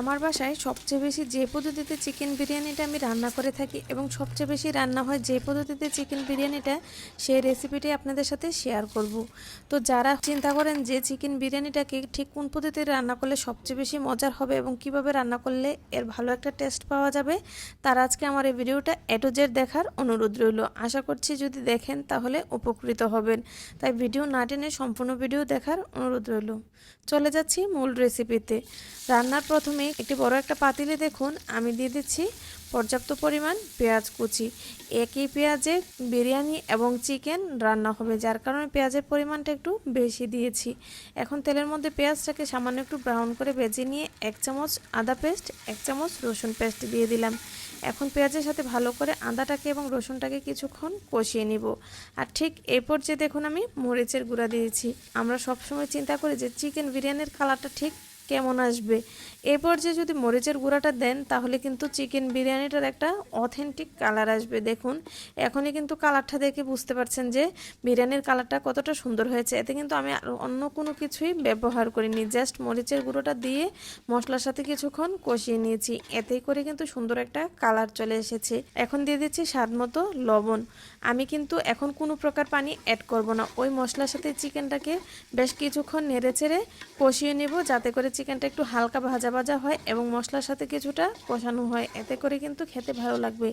আমার বাসায় সবচেয়ে বেশি যে পদ্ধতিতে চিকেন বিরিয়ানিটা আমি রান্না করে থাকি এবং সবচেয়ে বেশি রান্না হয় যে পদ্ধতিতে চিকেন বিরিয়ানিটা সেই রেসিপিটাই আপনাদের সাথে শেয়ার করব। তো যারা চিন্তা করেন যে চিকেন বিরিয়ানিটাকে ঠিক কোন পদ্ধতিতে রান্না করলে সবচেয়ে বেশি মজার হবে এবং কীভাবে রান্না করলে এর ভালো একটা টেস্ট পাওয়া যাবে, তারা আজকে আমার এই ভিডিওটা এটো জেড দেখার অনুরোধ রইল। আশা করছি যদি দেখেন তাহলে উপকৃত হবেন। তাই ভিডিও না টেনে সম্পূর্ণ ভিডিও দেখার অনুরোধ রইল। চলে যাচ্ছি মূল রেসিপিতে রান্নার প্রথমে একটি বড় একটা পাতিলে দেখুন, আমি দিয়ে দিচ্ছি পর্যাপ্ত পরিমাণ পেঁয়াজ কুচি। একই পেঁয়াজে বিরিয়ানি এবং চিকেন রান্না হবে, যার কারণে পেঁয়াজের পরিমাণটা একটু বেশি দিয়েছি। এখন তেলের মধ্যে পেঁয়াজটাকে সামান্য একটু ব্রাউন করে ভেজে নিয়ে এক চামচ আদা পেস্ট, এক চামচ রসুন পেস্ট দিয়ে দিলাম। এখন পেঁয়াজের সাথে ভালো করে আদাটাকে এবং রসুনটাকে কিছুক্ষণ কষিয়ে নিব। আর ঠিক এরপর যে দেখুন, আমি মরিচের গুঁড়া দিয়েছি। আমরা সবসময় চিন্তা করি যে, চিকেন বিরিয়ানির কালারটা ঠিক কেমন আসবে? এই পর্যায়ে যদি মরিচের গুঁড়াটা দেন, তাহলে কিন্তু চিকেন বিরিয়ানিটার একটা অথেন্টিক কালার আসবে। দেখুন, এখনই কিন্তু কালারটা দেখে বুঝতে পারছেন যে বিরিয়ানির কালারটা কতটা সুন্দর হয়েছে। এতে কিন্তু আমি অন্য কোনো কিছুই ব্যবহার করিনি জাস্ট মরিচের গুঁড়োটা দিয়ে মশলার সাথে কিছুক্ষণ কষিয়ে নিয়েছি। এতেই করে কিন্তু সুন্দর একটা কালার চলে এসেছে। এখন দিয়ে দিচ্ছি স্বাদ মতো লবণ। আমি কিন্তু এখন কোনো প্রকার পানি অ্যাড করব না। ওই মশলার সাথে চিকেনটাকে বেশ কিছুক্ষণ নেড়ে চেড়ে কষিয়ে নেব, যাতে করে চিকেনটা একটু হালকা ভাজা ভাজা হয় এবং মশলার সাথে কিছুটা কষানো হয়। এতে করে কিন্তু খেতে ভালো লাগবে।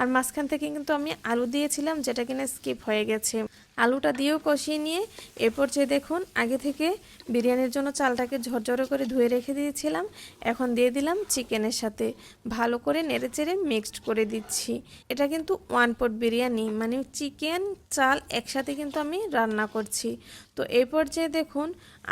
আর মাঝখান থেকে কিন্তু আমি আলু দিয়েছিলাম, যেটা কিনা স্কিপ হয়ে গেছে। আলুটা দিয়েও কষিয়ে নিয়ে এরপর যে দেখুন, আগে থেকে বিরিয়ানির জন্য চালটাকে ঝরঝরে করে ধুয়ে রেখে দিয়েছিলাম। এখন দিয়ে দিলাম চিকেনের সাথে। ভালো করে নেড়েচেড়ে মিক্সড করে দিচ্ছি। এটা কিন্তু ওয়ান পট বিরিয়ানি মানে চিকেন, চাল একসাথে কিন্তু আমি রান্না করছি। তো এই পর্যায়ে দেখুন,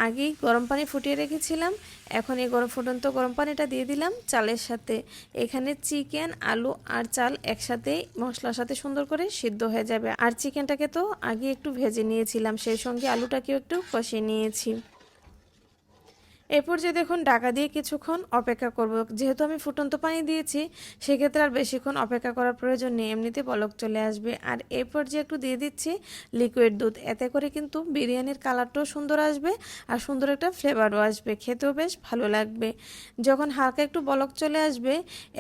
আগেই গরম পানি ফুটিয়ে রেখেছিলাম। এখন এই গরম ফুটন্ত গরম পানিটা দিয়ে দিলাম চালের সাথে। এখানে চিকেন, আলু আর চাল একসাথেই মশলার সাথে সুন্দর করে সিদ্ধ হয়ে যাবে। আর চিকেনটাকে তো আগে একটু ভেজে নিয়েছিলাম সেই সঙ্গে আলুটাকেও একটু কষিয়ে নিয়েছি। এরপর যে দেখুন ঢাকা দিয়ে কিছুক্ষণ অপেক্ষা করব। যেহেতু আমি ফুটন্ত পানি দিয়েছি, সেক্ষেত্রে আর বেশিক্ষণ অপেক্ষা করার প্রয়োজন নেই। এমনিতে পলক চলে আসবে। আর এরপর যে একটু দিয়ে দিচ্ছি লিকুইড দুধ, এতে করে কিন্তু বিরিয়ানির কালারটাও সুন্দর আসবে আর সুন্দর একটা ফ্লেভারও আসবে। খেতেও বেশ ভালো লাগবে। যখন হালকা একটু বলক চলে আসবে,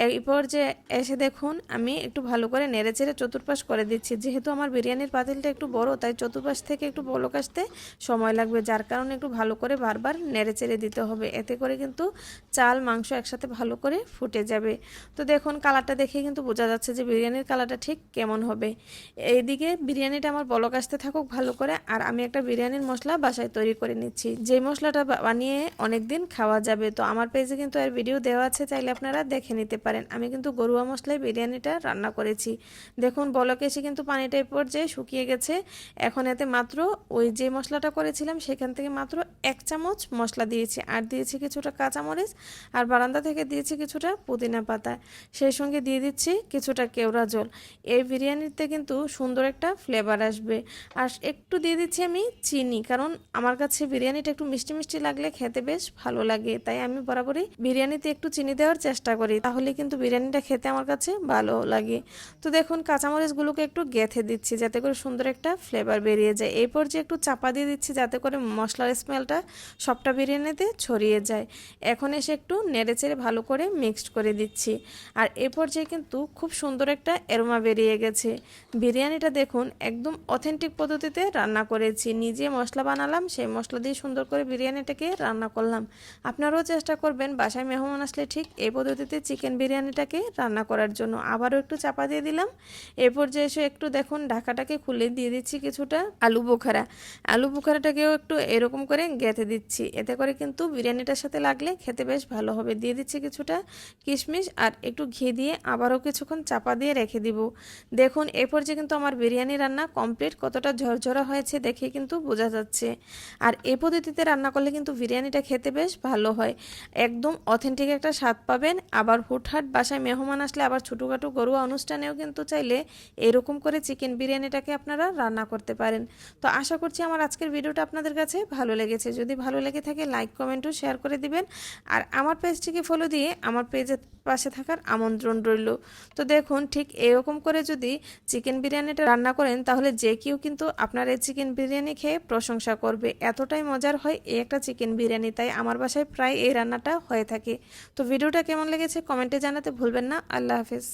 এরপর যে এসে দেখুন আমি একটু ভালো করে নেড়ে চেড়ে চতুর্পাশ করে দিচ্ছি। যেহেতু আমার বিরিয়ানির পাতিলটা একটু বড়, তাই চতুর্পাশ থেকে একটু বলক আসতে সময় লাগবে, যার কারণে একটু ভালো করে বারবার নেড়ে চেড়ে দিতে হবে। এতে করে কিন্তু চাল, মাংস একসাথে ভালো করে ফুটে যাবে। তো দেখুন, কালারটা দেখে কিন্তু বোঝা যাচ্ছে যে বিরিয়ানির কালারটা ঠিক কেমন হবে। এইদিকে বিরিয়ানিটা আমার বলক আসতে থাকুক ভালো করে, আর আমি একটা বিরিয়ানির মশলা বাসায় তৈরি করে নিচ্ছি। যে মশলাটা বানিয়ে অনেক দিন খাওয়া যাবে। তো আমার পেজে কিন্তু এর ভিডিও দেওয়া আছে, চাইলে আপনারা দেখে নিতে পারেন। আমি কিন্তু গরুয়া মশলায় বিরিয়ানিটা রান্না করেছি। দেখুন, বলক এসে কিন্তু পানিটা এরপর যে শুকিয়ে গেছে, এখন এতে মাত্র ওই যে মশলাটা করেছিলাম, সেখান থেকে মাত্র এক চামচ মশলা দিয়েছি। আর দিয়েছি কিছুটা কাঁচামরিচ, আর বারান্দা থেকে দিয়েছি কিছুটা পুদিনা পাতা। সেই সঙ্গে দিয়ে দিচ্ছি কিছুটা কেওড়া জল। এই বিরিয়ানিতে কিন্তু সুন্দর একটা ফ্লেভার আসবে। আর একটু দিয়ে দিচ্ছি আমি চিনি, কারণ আমার কাছে বিরিয়ানিটা একটু মিষ্টি মিষ্টি লাগলে খেতে বেশ ভালো লাগে। তাই আমি বরাবরই বিরিয়ানিতে একটু চিনি দেওয়ার চেষ্টা করি, তাহলে কিন্তু বিরিয়ানিটা খেতে আমার কাছে ভালো লাগে। তো দেখুন, কাঁচামরিচগুলোকে একটু গেথে দিচ্ছি, যাতে করে সুন্দর একটা ফ্লেভার বেরিয়ে যায়। এরপর যে একটু চাপা দিয়ে দিচ্ছি, যাতে করে মশলার স্মেলটা সবটা বিরিয়ানিতে ছড়িয়ে যায়। এখন এসে একটু নেড়ে চেড়ে ভালো করে মিক্সড করে দিচ্ছি। আর এ পর্যায়ে কিন্তু খুব সুন্দর একটা এরোমা বেরিয়ে গেছে। বিরিয়ানিটা দেখুন, একদম অথেন্টিক পদ্ধতিতে রান্না করেছি। নিজে মশলা বানালাম, সেই মশলা দিয়ে সুন্দর করে বিরিয়ানিটাকে রান্না করলাম। আপনারাও চেষ্টা করবেন বাসায় মেহমান আসলে ঠিক এই পদ্ধতিতে চিকেন বিরিয়ানিটাকে রান্না করার জন্য। আবারও একটু চাপা দিয়ে দিলাম। এ পর্যায়ে এসে একটু দেখুন, ঢাকাটাকে খুলে দিয়ে দিচ্ছি কিছুটা আলু বোখারা। আলু বোখারাটাকেও একটু এরকম করে গেঁথে দিচ্ছি। এতে করে কিন্তু বিরিয়ানিটার সাথে লাগলে খেতে বেশ ভালো হবে। দিয়ে দিচ্ছি কিছুটা কিশমিশ আর একটু ঘি দিয়ে আবারও কিছুক্ষণ চাপা দিয়ে রেখে দিব। দেখুন এ পর্যায়ে কিন্তু আমার বিরিয়ানি রান্না কমপ্লিট কতটা ঝরঝরা হয়েছে দেখে কিন্তু বোঝা যাচ্ছে। আর এ পদ্ধতিতে রান্না করলে কিন্তু বিরিয়ানিটা খেতে বেশ ভালো হয়। একদম অথেন্টিক একটা স্বাদ পাবেন। আবার হুটহাট বাসায় মেহমান আসলে আবার ছোটোখাটো গরুয়া অনুষ্ঠানেও কিন্তু চাইলে এরকম করে চিকেন বিরিয়ানিটাকে আপনারা রান্না করতে পারেন। তো আশা করছি আমার আজকের ভিডিওটা আপনাদের কাছে ভালো লেগেছে। যদি ভালো লেগে থাকে লাইক কমেন্ট কমেন্ট শেয়ার করে দিবেন। আর আমার পেজটিকে ফলো দিয়ে আমার পেজের পাশে থাকার আমন্ত্রণ রইল। তো দেখুন, ঠিক এরকম করে যদি চিকেন বিরিয়ানিটা রান্না করেন, তাহলে যে কেউ কিন্তু আপনার এই চিকেন বিরিয়ানি খেয়ে প্রশংসা করবে। এতটাই মজার হয় এই একটা চিকেন বিরিয়ানি, তাই আমার বাসায় প্রায় এই রান্নাটা হয়ে থাকে। তো ভিডিওটা কেমন লেগেছে কমেন্টে জানাতে ভুলবেন না। আল্লাহ হাফিজ।